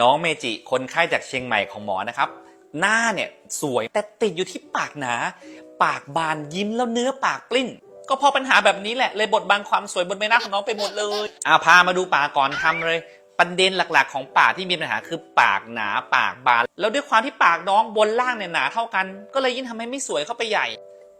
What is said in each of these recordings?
น้องเมจิคนไข้จากเชียงใหม่ของหมอนะครับ หน้าเนี่ยสวยแต่ติดอยู่ที่ปากหนา ปากบานยิ้มแล้วเนื้อปากปลิ้น ก็พราะปัญหาแบบนี้แหละเลยบดบังความสวยบนใบหน้าของน้องไปหมดเลยอาพามาดูปากก่อนทำเลยประเด็นหลักๆ ของปากที่มีปัญหาคือปากหนาปากบาน แล้วด้วยความที่ปากน้องบนล่างเนี่ยหนาเท่ากัน ก็เลยยิ่งทำให้ไม่สวยเข้าไปใหญ่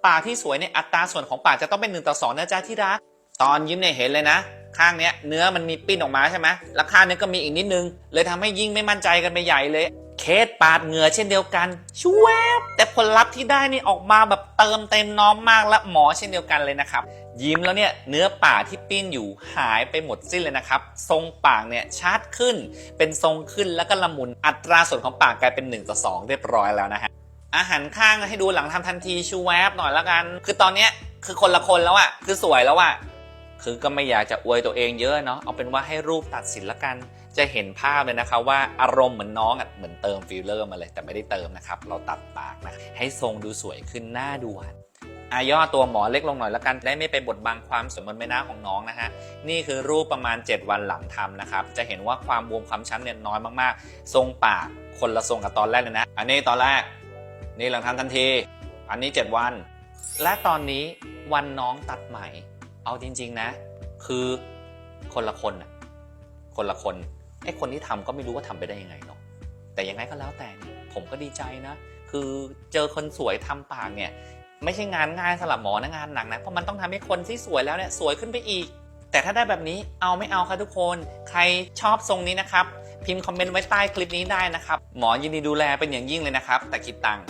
ปากที่สวยเนี่ยอัตราส่วนของปากจะต้องเป็นหนึ่งต่อสองนะจ๊ะที่รักตอนยิ้มเนี่ยเห็นเลยนะ ข้างเนี้ยเนื้อมันมีปิ้นออกมาใช่ไหมแล้วข้างเนี้ยก็มีอีกนิดนึง เลยทำให้ยิ่งไม่มั่นใจกันไปใหญ่เลย เคสปาดเหงื่อเช่นเดียวกันช่วบแต่ผลลัพธ์ที่ได้นี่ออกมาแบบเติมเต็มน้องมากและหมอเช่นเดียวกันเลยนะครับ ยิ้มแล้วเนี่ยเนื้อป่าที่ปิ้นอยู่หายไปหมดสิ้นเลยนะครับ ทรงปากเนี่ยชัดขึ้น เป็นทรงขึ้นแล้วก็ละมุนอัตราส่วนของปากกลายเป็น1ต่อ2เรียบร้อยแล้วนะฮะอาหารข้างให้ดูหลังทำทันทีชูแวบหน่อยละกัน คือตอนเนี้ยคือคนละคนแล้วอะคือสวยแล้วอะ คือก็ไม่อยากจะอวยตัวเองเยอะเนาะเอาเป็นว่าให้รูปตัดสินละกัน จะเห็นภาพเลยนะคะว่าอารมณ์เหมือนน้องอะเหมือนเติมฟิลเลอร์มาเลยแต่ไม่ได้เติมนะครับ เราตัดปากนะให้ทรงดูสวยขึ้นหน้าดูหวานอาย่อตัวหมอเล็กลงหน่อยละกันได้ไม่ไปบดบังความสวยบนใบหน้าของน้องนะฮะนี่คือรูปประมาณ 7 วันหลังทำนะครับ จะเห็นว่าความบวมความช้ำเนี่ยน้อยมากๆ ทรงปากคนละทรงกับตอนแรกเลยนะ อันนี้ตอนแรก นี่หลังทำทันที อันนี้ 7 วัน และตอนนี้วันน้องตัดใหม่ เอาจริง ๆ นะ คือคนละคนน่ะคนละคนไอ้คนที่ทำก็ไม่รู้ว่าทำไปได้ยังไงเนาะแต่ยังไงก็แล้วแต่เนี่ยผมก็ดีใจนะ คือเจอคนสวยทำปากเนี่ย ไม่ใช่งานง่ายสำหรับหมอนะงานหนักนะเพราะมันต้องทำให้คนที่สวยแล้วเนี่ยสวยขึ้นไปอีก แต่ถ้าได้แบบนี้เอาไม่เอาคะทุกคน ใครชอบทรงนี้นะครับ พิมพ์คอมเมนต์ไว้ใต้คลิปนี้ได้นะครับ หมอยินดีดูแลเป็นอย่างยิ่งเลยนะครับ แต่คิดตังค์